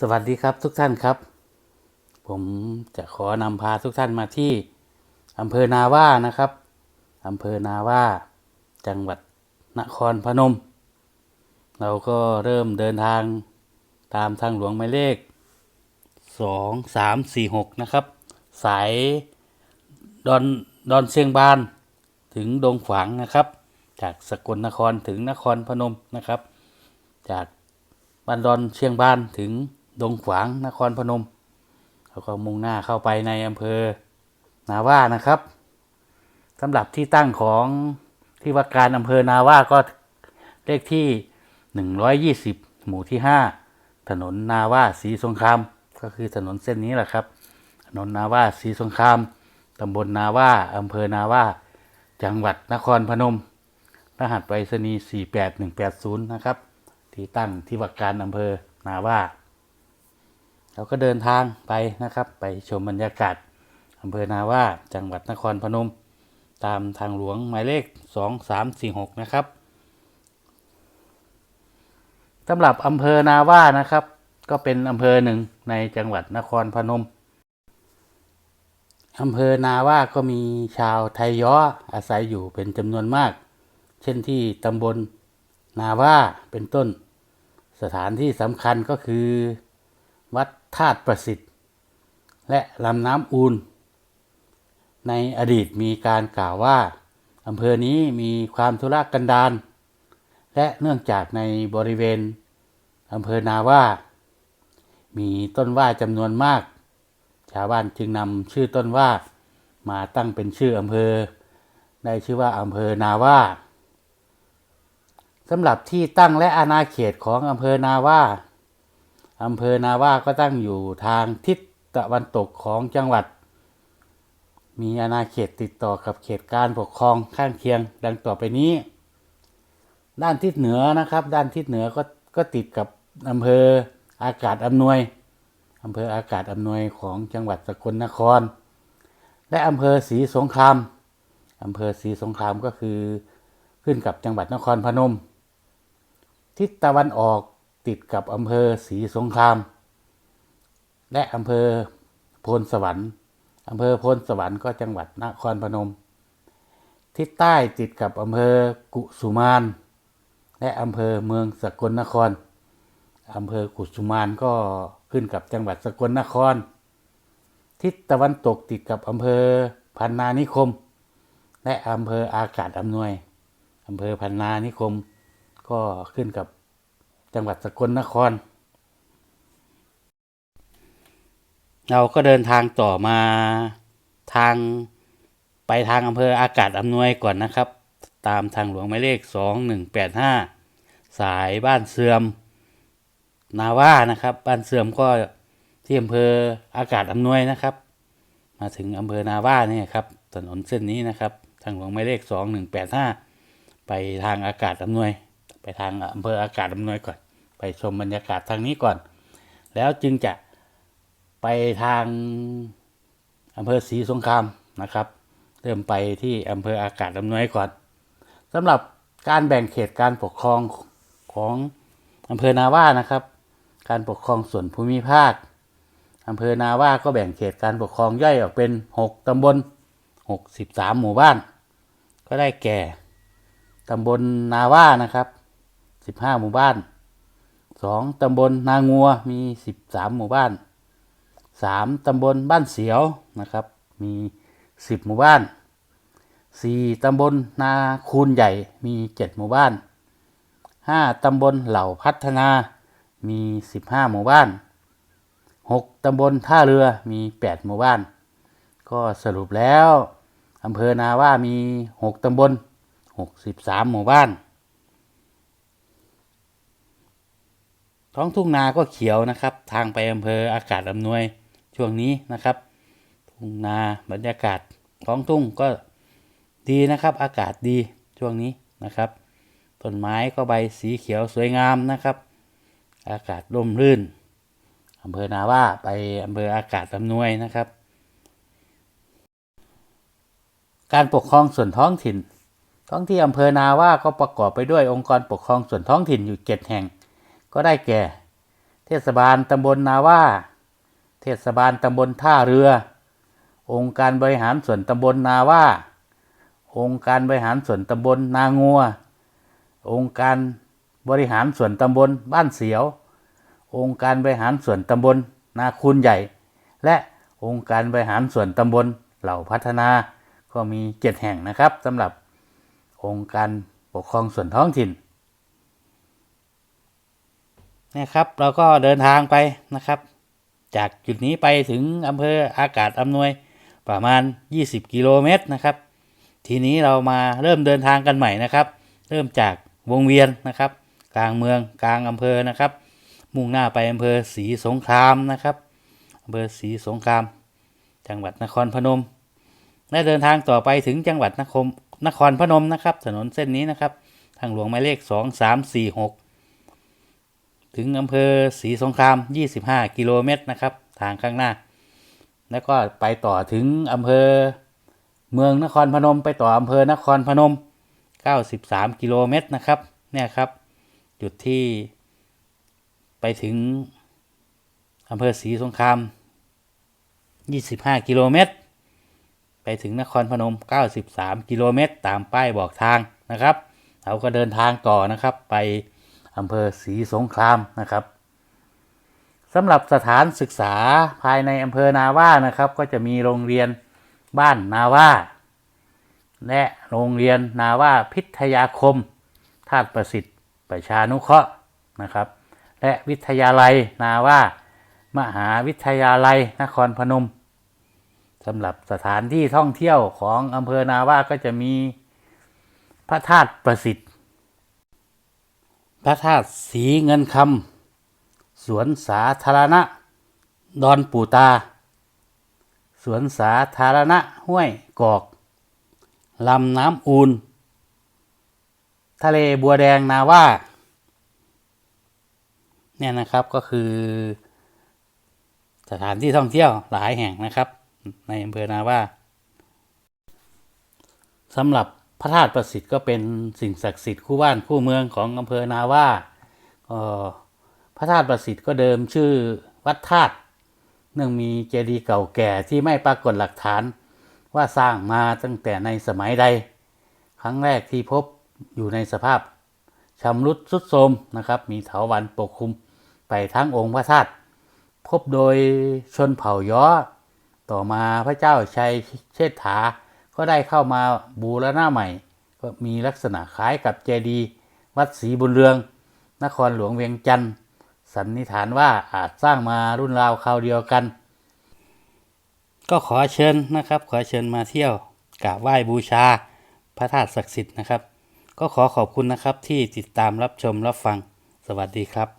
สวัสดีครับทุกท่านครับ ผมจะขอนำพาทุกท่านมาที่อำเภอนาว่านะครับอำเภอนาว่าจังหวัดนครพนม เราก็เริ่มเดินทางตามทางหลวงหมายเลข 2 3 4 6 นะครับ สายดอนดอนเชียงบานถึงดงขวางนะครับ จากสกลนครถึงนครพนมนะครับ จากบ้านดอนเชียงบานถึง ดงขวางนครพนมแล้วก็มุ่งหน้าเข้าไปในอำเภอนาว่านะครับสำหรับที่ตั้งของที่ว่าการอำเภอนาว่าก็เลขที่ 120 หมู่ที่ 5 ถนนนาว่าศรีสงครามก็คือถนนเส้นนี้แหละครับ ถนนนาว่าศรีสงครามตำบลนาว่าอำเภอนาว่าจังหวัดนครพนม รหัสไปรษณีย์48180 นะครับ ที่ตั้งที่ว่าการอำเภอนาว่า เราก็เดินทางไปนะครับ ไปชมบรรยากาศอำเภอนาว่าจังหวัดนครพนม ตามทางหลวงหมายเลข 2346 นะครับสำหรับอำเภอนาว่านะครับ ก็เป็นอำเภอหนึ่งในจังหวัดนครพนมอำเภอนาว่าก็มีชาวไทยย้ออาศัยอยู่เป็นจำนวนมาก เช่นที่ตำบลนาว่าเป็นต้น สถานที่สำคัญก็คือ วัด ธาตุประสิทธิ์ และลำน้ำอูนในอดีตมีการกล่าวว่าอำเภอนี้มีความทุรกันดารและเนื่องจากในบริเวณอำเภอนาว่า มีต้นว่าจำนวนมาก ชาวบ้านจึงนำชื่อต้นว่ามาตั้งเป็นชื่ออำเภอ ได้ชื่อว่าอำเภอนาว่าสำหรับที่ตั้งและอาณาเขตของอำเภอนาว่า อำเภอนาว่าก็ตั้งอยู่ทางทิศตะวันตกของจังหวัด มีอาณาเขตติดต่อกับเขตการปกครองข้างเคียง ดังต่อไปนี้ ด้านทิศเหนือนะครับ ด้านทิศเหนือก็ก็ติดกับอำเภออากาศอำนวยอำเภออากาศอำนวยของจังหวัดสกลนคร และอำเภอศรีสงครามอำเภอศรีสงครามก็คือขึ้นกับจังหวัดนครพนม ทิศตะวันออก ติดกับอำเภอศรีสงคราม และอำเภอโพนสวรรค์อำเภอโพนสวรรค์ก็จังหวัดนครพนม ทิศใต้ติดกับอำเภอกุสุมาน และอำเภอเมืองสกลนครอำเภอกุสุมานก็ขึ้นกับจังหวัดสกลนคร ทิศตะวันตกติดกับอำเภอพันนานิคม และอำเภออากาศอำนวยอำเภอพันนานิคม ก็ขึ้นกับ จังหวัดสกลนคร เราก็เดินทางต่อมาทางไปทางอำเภออากาศอำนวยก่อนนะครับ ตามทางหลวงหมายเลข 2185 สายบ้านเสื่อม นาว่านะครับ บ้านเสื่อมก็ที่อำเภออากาศอำนวยนะครับ มาถึงอำเภอนาว่าเนี่ยครับถนนเส้นนี้นะครับ ทางหลวงหมายเลข 2185 ไปทางอากาศอำนวย ไปทางอำเภออากาศอำนวยก่อน ไปชมบรรยากาศทางนี้ก่อน แล้วจึงจะไปทางอำเภอศรีสงครามนะครับเริ่มไปที่อำเภออากาศอำนวยก่อนสำหรับการแบ่งเขตการปกครองของอำเภอนาว่านะครับ การปกครองส่วนภูมิภาคอำเภอนาว่าก็แบ่งเขตการปกครองย่อยออกเป็น 6 ตำบล 63 หมู่บ้าน ก็ได้แก่ ตำบลนาว่านะครับ 15หมู่บ้าน2ตำบลนางัวมี13หมู่บ้าน3ตำบลบ้านเสียวนะครับ มี10หมู่บ้าน4ตำบลนาคูนใหญ่มี7หมู่บ้าน5ตำบลเหล่าพัฒนามี15หมู่บ้าน6ตำบลท่าเรือมี8หมู่บ้าน ก็สรุปแล้วอำเภอนาว่ามี6ตำบล63หมู่บ้าน ท้องทุ่งนาก็เขียวนะครับ ทางไปอำเภออากาศอำนวยช่วงนี้นะครับ ทุ่งนาบรรยากาศท้องทุ่งก็ดีนะครับ อากาศดีช่วงนี้นะครับต้นไม้ก็ใบสีเขียวสวยงามนะครับ อากาศร่มรื่นอำเภอนาว่าไปอำเภออากาศอำนวยนะครับ การปกครองส่วนท้องถิ่น ท้องที่อำเภอนาว่าก็ประกอบไปด้วยองค์กรปกครองส่วนท้องถิ่นอยู่เจ็ดแห่ง ก็ได้แก่ เทศบาลตำบลนาว่า เทศบาลตำบลท่าเรือ องค์การบริหารส่วนตำบลนาว่า องค์การบริหารส่วนตำบลนางัว องค์การบริหารส่วนตำบลบ้านเสียว องค์การบริหารส่วนตำบลนาคูนใหญ่ และองค์การบริหารส่วนตำบลเหล่าพัฒนา ก็มีเจ็ดแห่งนะครับสำหรับองค์การปกครองส่วนท้องถิ่น นะครับ เราก็เดินทางไปนะครับ จากจุดนี้ไปถึงอำเภออากาศอำนวยประมาณ 20 กิโลเมตรนะครับ ทีนี้เรามาเริ่มเดินทางกันใหม่นะครับ เริ่มจากวงเวียนนะครับ กลางเมืองกลางอำเภอนะครับ มุ่งหน้าไปอำเภอศรีสงครามนะครับอำเภอศรีสงคราม จังหวัดนครพนม และเดินทางต่อไปถึงจังหวัดนครนครพนมนะครับ ถนนเส้นนี้นะครับ ทางหลวงหมายเลข 2 3 4 6 ถึงอำเภอศรีสงคราม 25 กิโลเมตรนะครับ ทางข้างหน้า แล้วก็ไปต่อถึงอำเภอเมืองนครพนม ไปต่ออำเภอนครพนม 93 กิโลเมตรนะครับ เนี่ยครับ จุดที่ไปถึงอำเภอศรีสงคราม 25 กิโลเมตร ไปถึงนครพนม 93 กิโลเมตร ตามป้ายบอกทางนะครับ เราก็เดินทางต่อนะครับไป อำเภอศรีสงครามนะครับสำหรับสถานศึกษาภายในอำเภอนาว่านะครับ ก็จะมีโรงเรียนบ้านนาว่า และโรงเรียนนาว่าพิทยาคมธาตุประสิทธิ์ประชานุเคราะห์นะครับ และวิทยาลัยนาว่า มหาวิทยาลัยนครพนมสำหรับสถานที่ท่องเที่ยวของอำเภอนาว่าก็จะมีพระธาตุประสิทธิ์ พระธาตุสีเงินคำสวนสาธารณะ ดอนปู่ตา สวนสาธารณะห้วยกอก ลำน้ำอูน ทะเลบัวแดงนาว่า เนี่ยนะครับก็คือ สถานที่ท่องเที่ยวหลายแห่งนะครับ ในอำเภอนาว่าสำหรับ พระธาตุประสิทธิ์ก็เป็นสิ่งศักดิ์สิทธิ์คู่บ้านคู่เมืองของอำเภอนาว่าพระธาตุประสิทธิ์ก็เดิมชื่อวัดธาตุเนื่องมีเจดีย์เก่าแก่ที่ไม่ปรากฏหลักฐานว่าสร้างมาตั้งแต่ในสมัยใด ครั้งแรกที่พบอยู่ในสภาพชำรุดทรุดโทรมนะครับ มีเถาวัลย์ปกคลุมไปทั้งองค์พระธาตุพบโดยชนเผ่าย้อ ต่อมาพระเจ้าชัยเชษฐา ก็ได้เข้ามาบูรณะใหม่ ก็มีลักษณะคล้ายกับเจดีย์วัดศรีบุญเรือง นครหลวงเวียงจันทร์สันนิษฐานว่าอาจสร้างมารุ่นราวคราวเดียวกัน ก็ขอเชิญนะครับ ขอเชิญมาเที่ยวกราบไหว้บูชาพระธาตุศักดิ์สิทธิ์นะครับ ก็ขอขอบคุณนะครับที่ติดตามรับชมรับฟัง สวัสดีครับ